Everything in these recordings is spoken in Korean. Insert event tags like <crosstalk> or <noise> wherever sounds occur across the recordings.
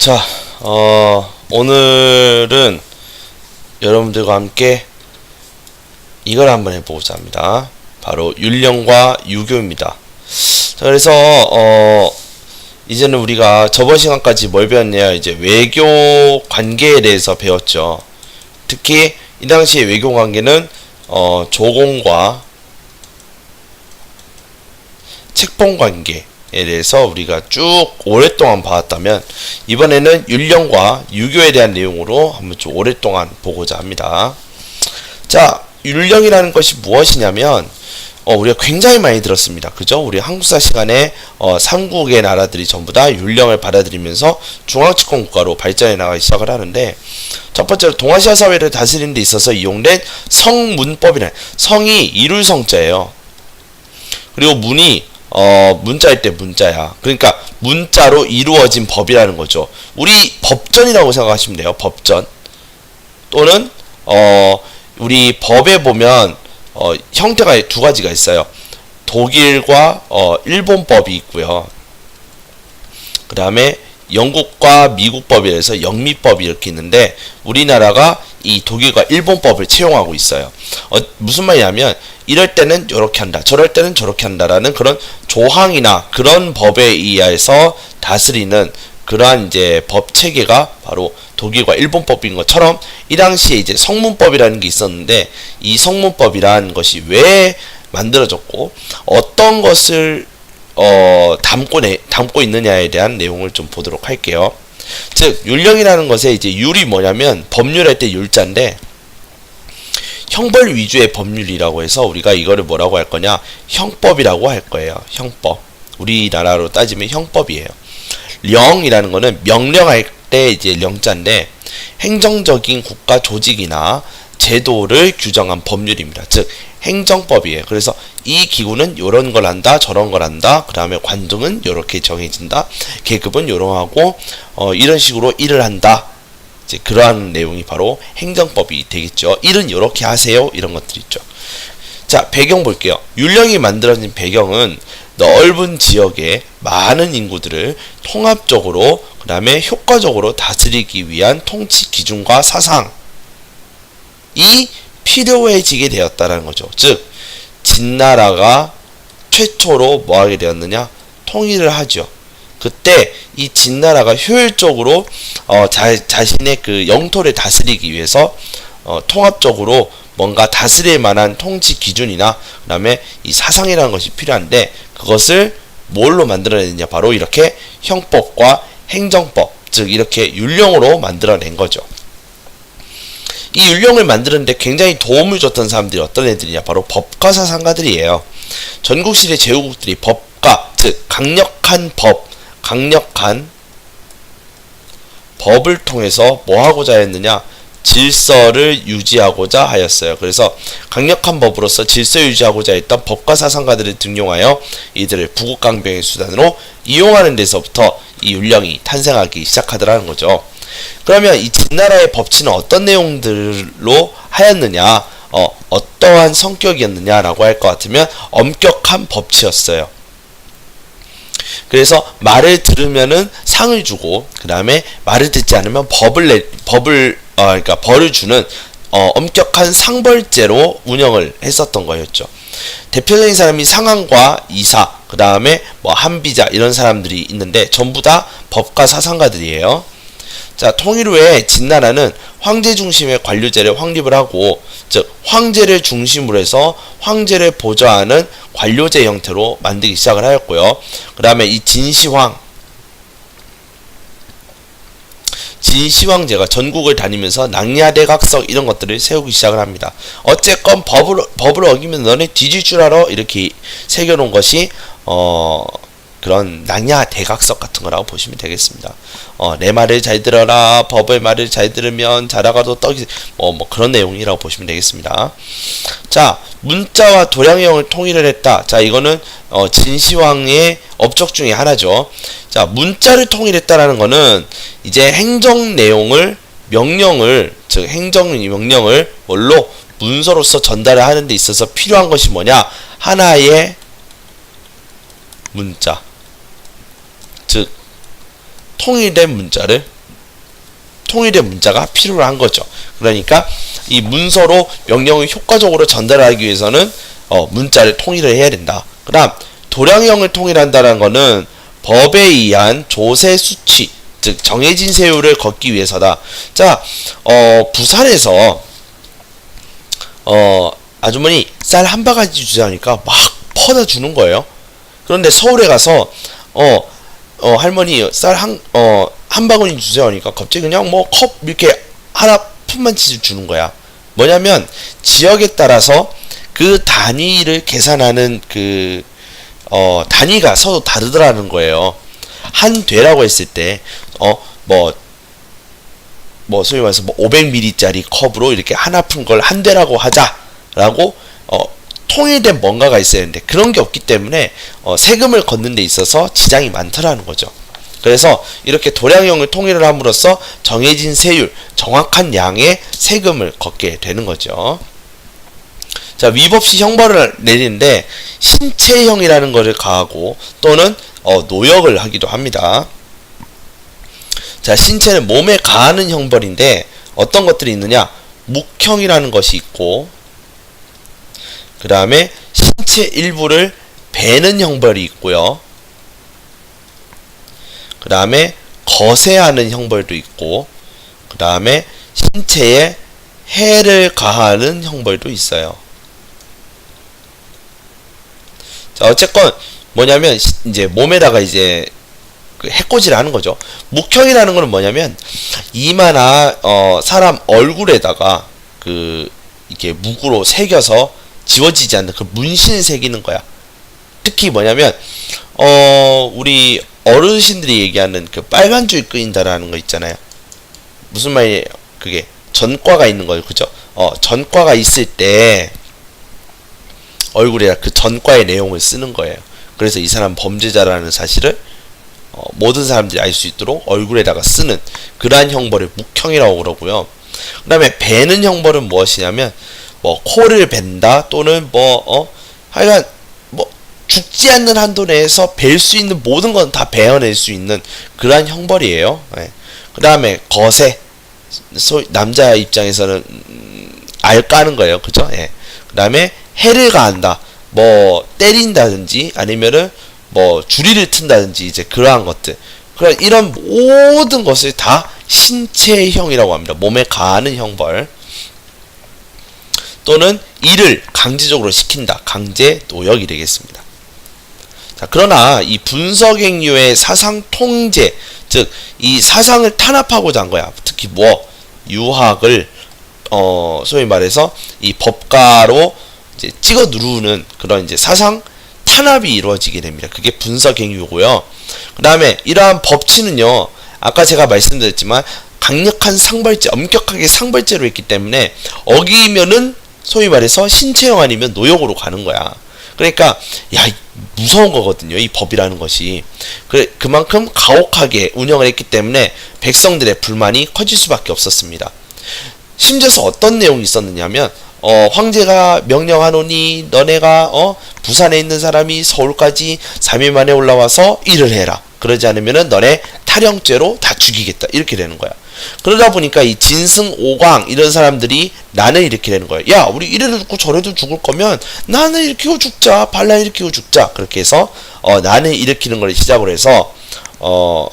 자, 어, 오늘은 여러분들과 함께 이걸 한번 해보고자 합니다. 바로 율령과 유교입니다. 자, 그래서, 어, 이제는 우리가 저번 시간까지 뭘 배웠냐, 이제 외교 관계에 대해서 배웠죠. 특히 이 당시의 외교 관계는, 어, 조공과 책봉 관계에 대해서 우리가 쭉 오랫동안 봐왔다면 이번에는 율령과 유교에 대한 내용으로 한번 좀 오랫동안 보고자 합니다. 자, 율령이라는 것이 무엇이냐면 어, 우리가 굉장히 많이 들었습니다. 그죠? 우리 한국사 시간에 어, 삼국의 나라들이 전부 다 율령을 받아들이면서 중앙집권 국가로 발전해 나가기 시작을 하는데 첫 번째로 동아시아 사회를 다스리는 데 있어서 이용된 성문법이라는 성이 이룰 성자예요. 그리고 문이 어, 문자일 때 문자야. 그러니까 문자로 이루어진 법이라는 거죠. 우리 법전이라고 생각하시면 돼요. 법전. 또는 어, 우리 법에 보면 어, 형태가 두 가지가 있어요. 독일과 어, 일본 법이 있고요. 그 다음에 영국과 미국법이라서 영미법이 이렇게 있는데 우리나라가 이 독일과 일본 법을 채용하고 있어요. 어, 무슨 말이냐면 이럴 때는 이렇게 한다, 저럴 때는 저렇게 한다라는 그런 조항이나 그런 법에 의해서 다스리는 그러한 이제 법 체계가 바로 독일과 일본법인 것처럼 이 당시에 이제 성문법이라는 게 있었는데 이 성문법이라는 것이 왜 만들어졌고 어떤 것을 어, 담고 내, 담고 있느냐에 대한 내용을 좀 보도록 할게요. 즉 율령이라는 것에 이제 율이 뭐냐면 법률할 때 율자인데 형벌 위주의 법률이라고 해서 우리가 이거를 뭐라고 할 거냐 형법이라고 할 거예요. 형법. 우리나라로 따지면 형법이에요. 령이라는 거는 명령할 때 이제 령자인데 행정적인 국가 조직이나 제도를 규정한 법률입니다. 즉 행정법이에요. 그래서 이 기구는 요런 걸 한다, 저런 걸 한다. 그다음에 관등은 요렇게 정해진다. 계급은 요러하고 어, 이런 식으로 일을 한다. 이제 그러한 내용이 바로 행정법이 되겠죠. 일은 요렇게 하세요. 이런 것들 있죠. 자, 배경 볼게요. 율령이 만들어진 배경은 넓은 지역의 많은 인구들을 통합적으로 그 다음에 효과적으로 다스리기 위한 통치 기준과 사상이 필요해지게 되었다는 거죠. 즉 진나라가 최초로 뭐 하게 되었느냐? 통일을 하죠. 그때 이 진나라가 효율적으로 어, 자, 자신의 그 영토를 다스리기 위해서 어, 통합적으로 뭔가 다스릴 만한 통치 기준이나 그다음에 이 사상이라는 것이 필요한데 그것을 뭘로 만들어내느냐 바로 이렇게 형법과 행정법 즉 이렇게 율령으로 만들어낸 거죠. 이 율령을 만드는데 굉장히 도움을 줬던 사람들이 어떤 애들이냐 바로 법과 사상가들이에요. 전국시대 제후국들이 법과 즉 강력한 법, 강력한 법을 통해서 뭐 하고자 했느냐 질서를 유지하고자 하였어요. 그래서 강력한 법으로서 질서 유지하고자 했던 법과 사상가들을 등용하여 이들을 부국강병의 수단으로 이용하는 데서부터 이 율령이 탄생하기 시작하더라는 거죠. 그러면 이 진나라의 법치는 어떤 내용들로 하였느냐, 어, 어떠한 성격이었느냐라고 할 것 같으면 엄격한 법치였어요. 그래서 말을 들으면은 상을 주고 그 다음에 말을 듣지 않으면 법을 내 법을 어 그러니까 벌을 주는 어 엄격한 상벌제로 운영을 했었던 거였죠. 대표적인 사람이 상한과 이사 그 다음에 뭐 한비자 이런 사람들이 있는데 전부 다 법과 사상가들이에요. 자, 통일 후에 진나라는 황제 중심의 관료제를 확립을 하고, 즉, 황제를 중심으로 해서 황제를 보좌하는 관료제 형태로 만들기 시작을 하였고요. 그 다음에 이 진시황, 진시황제가 전국을 다니면서 낭야대각석 이런 것들을 세우기 시작을 합니다. 어쨌건 법을, 법을 어기면 너네 뒤질 줄 알아? 이렇게 새겨놓은 것이, 어, 그런 낭야 대각석 같은 거라고 보시면 되겠습니다. 어, 내 말을 잘 들어라. 법의 말을 잘 들으면 자라가도 떡이 뭐, 뭐 그런 내용이라고 보시면 되겠습니다. 자, 문자와 도량형을 통일을 했다. 자, 이거는 어, 진시황의 업적 중에 하나죠. 자, 문자를 통일했다라는 거는 이제 행정 내용을 명령을 즉 행정 명령을 뭘로 문서로서 전달을 하는 데 있어서 필요한 것이 뭐냐? 하나의 문자. 즉 통일된 문자를 통일된 문자가 필요한 거죠. 그러니까 이 문서로 명령을 효과적으로 전달하기 위해서는 어, 문자를 통일을 해야 된다. 그다음 도량형을 통일한다는 거는 법에 의한 조세 수치 즉 정해진 세율을 걷기 위해서다. 자, 어, 부산에서 어, 아주머니 쌀 한 바가지 주자니까 막 퍼다 주는 거예요. 그런데 서울에 가서 어, 어 할머니 쌀 한 어 한 바구니 주세요 하니까 갑자기 그냥 뭐 컵 이렇게 하나 푼만 치 주는 거야. 뭐냐면 지역에 따라서 그 단위를 계산하는 그 어, 단위가 서로 다르더라는 거예요. 한 되라고 했을 때, 어, 뭐, 뭐, 소위 말해서 뭐 500ml짜리 컵으로 이렇게 하나 푼 걸 한 되라고 하자라고, 어, 통일된 뭔가가 있어야 되는데, 그런 게 없기 때문에, 어, 세금을 걷는 데 있어서 지장이 많더라는 거죠. 그래서 이렇게 도량형을 통일을 함으로써 정해진 세율, 정확한 양의 세금을 걷게 되는 거죠. 자, 위법시 형벌을 내리는데 신체형이라는 것을 가하고 또는 어, 노역을 하기도 합니다. 자, 신체는 몸에 가하는 형벌인데 어떤 것들이 있느냐? 묵형이라는 것이 있고 그 다음에 신체 일부를 베는 형벌이 있고요. 그 다음에 거세하는 형벌도 있고 그 다음에 신체에 해를 가하는 형벌도 있어요. 자, 어쨌건 뭐냐면 이제 몸에다가 이제 그 해코지를 하는 거죠. 묵형이라는 거는 뭐냐면 이마나 어 사람 얼굴에다가 그 이게 묵으로 새겨서 지워지지 않는 그 문신을 새기는 거야. 특히 뭐냐면 어 우리 어르신들이 얘기하는 그 빨간 줄 끄인다라는 거 있잖아요. 무슨 말이에요? 그게 전과가 있는 거예요. 그죠? 어 전과가 있을 때 얼굴에 그 전과의 내용을 쓰는 거예요. 그래서 이 사람 범죄자라는 사실을 어, 모든 사람들이 알 수 있도록 얼굴에다가 쓰는 그러한 형벌을 묵형이라고 그러고요. 그 다음에 베는 형벌은 무엇이냐면 뭐 코를 벤다 또는 뭐 어, 하여간 뭐 죽지 않는 한도 내에서 벨수 있는 모든 건 다 베어낼 수 있는 그러한 형벌이에요. 네. 그 다음에 거세 소, 남자 입장에서는 음, 알 까는 거예요. 그죠? 예. 그 다음에 해를 가한다. 뭐 때린다든지 아니면은 뭐 주리를 튼다든지 이제 그러한 것들. 그런 이런 모든 것을 다 신체형이라고 합니다. 몸에 가하는 형벌. 또는 일을 강제적으로 시킨다. 강제 노역이 되겠습니다. 자, 그러나 이 분석행위의 사상 통제, 즉 이 사상을 탄압하고자 한 거야. 특히 뭐 유학을 어 소위 말해서 이 법가로 이제 찍어 누르는 그런 이제 사상 탄압이 이루어지게 됩니다. 그게 분석행위고요. 그 다음에 이러한 법치는요, 아까 제가 말씀드렸지만 강력한 상벌죄, 엄격하게 상벌죄로 했기 때문에 어기면은 소위 말해서 신체형 아니면 노역으로 가는 거야. 그러니까 야 무서운 거거든요. 이 법이라는 것이. 그래 그만큼 가혹하게 운영을 했기 때문에 백성들의 불만이 커질 수밖에 없었습니다. 심지어서 어떤 내용이 있었느냐면 어, 황제가 명령하노니 너네가 어, 부산에 있는 사람이 서울까지 3일 만에 올라와서 일을 해라. 그러지 않으면은 너네 탈영죄로 다 죽이겠다. 이렇게 되는 거야. 그러다 보니까 이 진승 오광 이런 사람들이 난을 일으키게 되는 거예요. 야, 우리 이래도 죽고 저래도 죽을 거면 난을 일으키고 죽자. 반란 일으키고 죽자. 그렇게 해서 어, 난을 일으키는 걸 시작으로 해서 어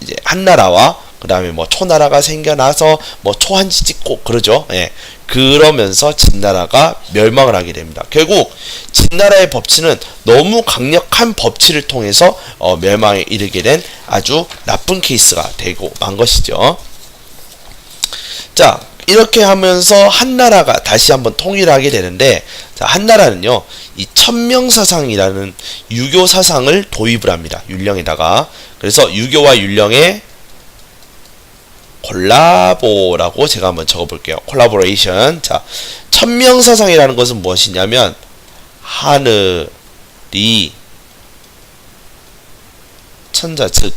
이제 한나라와 그 다음에 뭐 초나라가 생겨나서 뭐 초한지 찍고 그러죠. 예. 그러면서 진나라가 멸망을 하게 됩니다. 결국 진나라의 법치는 너무 강력한 법치를 통해서 어, 멸망에 이르게 된 아주 나쁜 케이스가 되고 만 것이죠. 자, 이렇게 하면서 한나라가 다시 한번 통일하게 되는데 자, 한나라는요. 이 천명사상이라는 유교 사상을 도입을 합니다. 율령에다가. 그래서 유교와 율령의 콜라보라고 제가 한번 적어볼게요. 콜라보레이션. 자, 천명사상이라는 것은 무엇이냐면 하늘이 천자 즉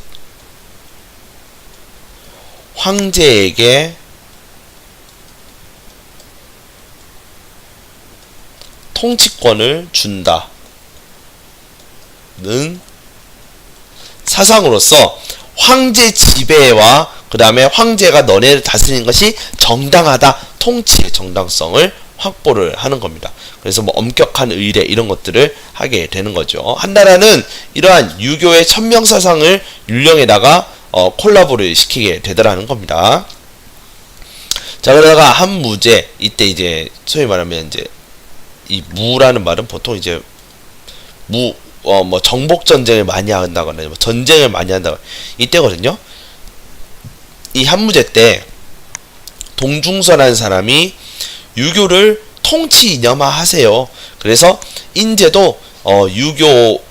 황제에게 통치권을 준다 는 사상으로서 황제 지배와 그 다음에 황제가 너네를 다스리는 것이 정당하다 통치의 정당성을 확보를 하는 겁니다. 그래서 뭐 엄격한 의례 이런 것들을 하게 되는 거죠. 한나라는 이러한 유교의 천명 사상을 율령에다가 어, 콜라보를 시키게 되더라는 겁니다. 자 그러다가 한무제 이때 이제 소위 말하면 이제 이 무라는 말은 보통 이제 무 어 뭐 정복 전쟁을 많이 한다거나 뭐 전쟁을 많이 한다거나 이때거든요. 이 한무제 때 동중서라는 사람이 유교를 통치 이념화 하세요. 그래서 인제도 어 유교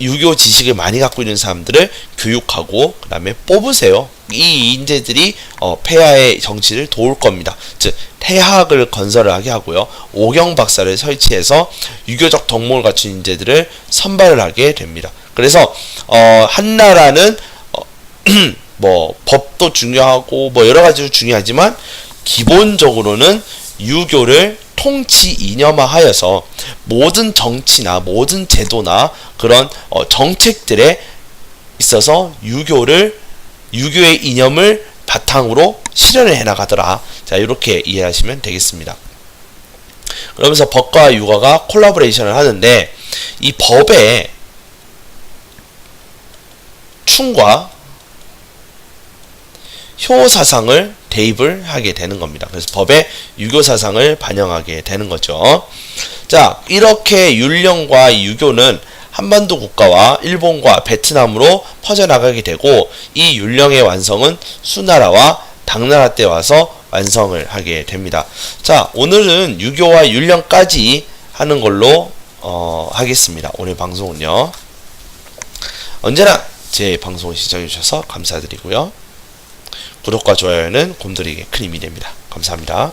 유교 지식을 많이 갖고 있는 사람들을 교육하고 그다음에 뽑으세요. 이 인재들이 어, 폐하의 정치를 도울 겁니다. 즉 태학을 건설을 하게 하고요. 오경 박사를 설치해서 유교적 덕목을 갖춘 인재들을 선발을 하게 됩니다. 그래서 어, 한나라는 어, <clears throat> 뭐 법도 중요하고 뭐 여러 가지로 중요하지만 기본적으로는 유교를 통치 이념화하여서 모든 정치나 모든 제도나 그런 어, 정책들에 있어서 유교를 유교의 이념을 바탕으로 실현을 해 나가더라. 자, 이렇게 이해하시면 되겠습니다. 그러면서 법과 유가가 콜라보레이션을 하는데 이 법에 충과 효 사상을 대입을 하게 되는 겁니다. 그래서 법에 유교 사상을 반영하게 되는 거죠. 자, 이렇게 율령과 유교는 한반도 국가와 일본과 베트남으로 퍼져나가게 되고 이 율령의 완성은 수나라와 당나라 때 와서 완성을 하게 됩니다. 자, 오늘은 유교와 율령까지 하는 걸로 어, 하겠습니다. 오늘 방송은요. 언제나 제 방송을 시청해 주셔서 감사드리고요. 구독과 좋아요는 곰돌이에게 큰 힘이 됩니다. 감사합니다.